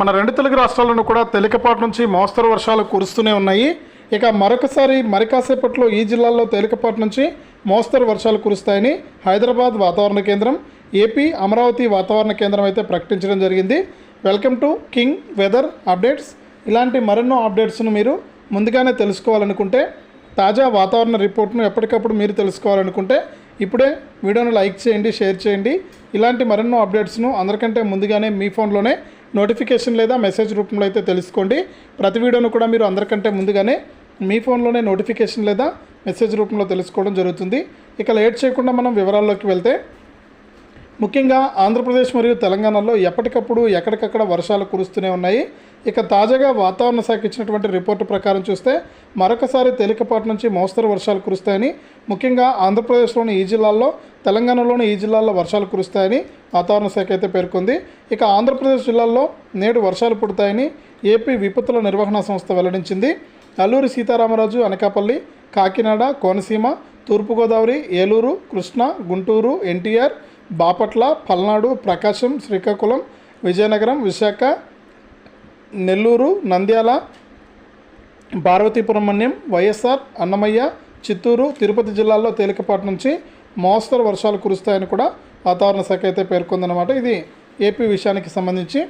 మన రెండు తెలుగు రాష్ట్రాలను కూడా తేలికపాటి నుంచి మోస్తరు వర్షాలు కురుస్తూనే ఉన్నాయి. ఇక మరొకసారి మరి కాసేపట్లో ఈ జిల్లాల్లో తేలికపాటి నుంచి మోస్తరు వర్షాలు కురుస్తాయని హైదరాబాద్ వాతావరణ కేంద్రం ఏపీ అమరావతి వాతావరణ కేంద్రం అయితే ప్రకటించడం జరిగింది. Welcome to king weather updates. ఇలాంటి మరెన్నో అప్డేట్స్ను మీరు ముందుగానే తెలుసుకోవాలనుకుంటే తాజా వాతావరణ రిపోర్ట్ను ఎప్పటికప్పుడు మీరు తెలుసుకోవాలనుకుంటే ఇప్పుడే వీడియోను లైక్ చేయండి షేర్ చేయండి. ఇలాంటి మరెన్నో అప్డేట్స్ను అందరికంటే ముందుగానే మీ ఫోన్లోనే నోటిఫికేషన్ లేదా మెసేజ్ రూపంలో అయితే తెలుసుకోండి. ప్రతి వీడియోను కూడా మీరు అందరికంటే ముందుగానే మీ ఫోన్లోనే నోటిఫికేషన్ లేదా మెసేజ్ రూపంలో తెలుసుకోవడం జరుగుతుంది. ఇక లేట్ చేయకుండా మనం వివరాల్లోకి వెళ్తే ముఖ్యంగా ఆంధ్రప్రదేశ్ మరియు తెలంగాణలో ఎప్పటికప్పుడు ఎక్కడికక్కడ వర్షాలు కురుస్తూనే ఉన్నాయి. ఇక తాజాగా వాతావరణ శాఖ ఇచ్చినటువంటి రిపోర్టు ప్రకారం చూస్తే మరొకసారి తేలికపాటి నుంచి మోస్తరు వర్షాలు కురుస్తాయని ముఖ్యంగా ఆంధ్రప్రదేశ్లోని ఈ జిల్లాల్లో తెలంగాణలోని ఈ జిల్లాల్లో వర్షాలు కురుస్తాయని వాతావరణ శాఖ అయితే పేర్కొంది. ఇక ఆంధ్రప్రదేశ్ జిల్లాల్లో నేడు వర్షాలు పుడతాయని ఏపీ విపత్తుల నిర్వహణ సంస్థ వెల్లడించింది. అల్లూరి సీతారామరాజు అనకాపల్లి కాకినాడ కోనసీమ తూర్పుగోదావరి ఏలూరు కృష్ణా గుంటూరు ఎన్టీఆర్ బాపట్ల పల్నాడు ప్రకాశం శ్రీకాకుళం విజయనగరం విశాఖ నెల్లూరు నంద్యాల పార్వతీపురం మన్యం వైఎస్ఆర్ అన్నమయ్య చిత్తూరు తిరుపతి జిల్లాల్లో తేలికపాటి నుంచి మోస్తరు వర్షాలు కురుస్తాయని కూడా వాతావరణ శాఖ అయితే పేర్కొందనమాట ఇది ఏపీ విషయానికి సంబంధించి.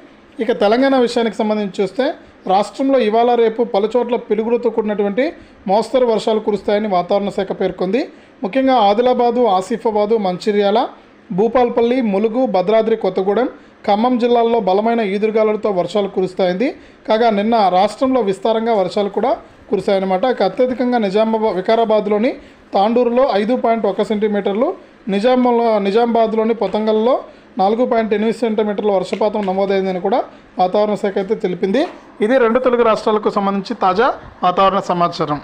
ఇక తెలంగాణ విషయానికి సంబంధించి చూస్తే రాష్ట్రంలో ఇవాళ రేపు పలుచోట్ల పిలుగులతో కూడినటువంటి మోస్తరు వర్షాలు కురుస్తాయని వాతావరణ శాఖ పేర్కొంది. ముఖ్యంగా ఆదిలాబాదు ఆసిఫాబాదు మంచిర్యాల భూపాల్పల్లి ములుగు భద్రాద్రి కొత్తగూడెం ఖమ్మం జిల్లాల్లో బలమైన ఈదురుగాలులతో వర్షాలు కురుస్తాయింది కాగా నిన్న రాష్ట్రంలో విస్తారంగా వర్షాలు కూడా కురిశాయన్నమాట. అత్యధికంగా నిజామాబాద్ వికారాబాద్లోని తాండూరులో ఐదు పాయింట్ ఒక సెంటీమీటర్లు నిజాంలో నిజామాబాద్లోని పొతంగల్లో నాలుగు పాయింట్ ఎనిమిది సెంటీమీటర్ల వర్షపాతం నమోదైందని కూడా వాతావరణ శాఖ అయితే తెలిపింది. ఇది రెండు తెలుగు రాష్ట్రాలకు సంబంధించి తాజా వాతావరణ సమాచారం.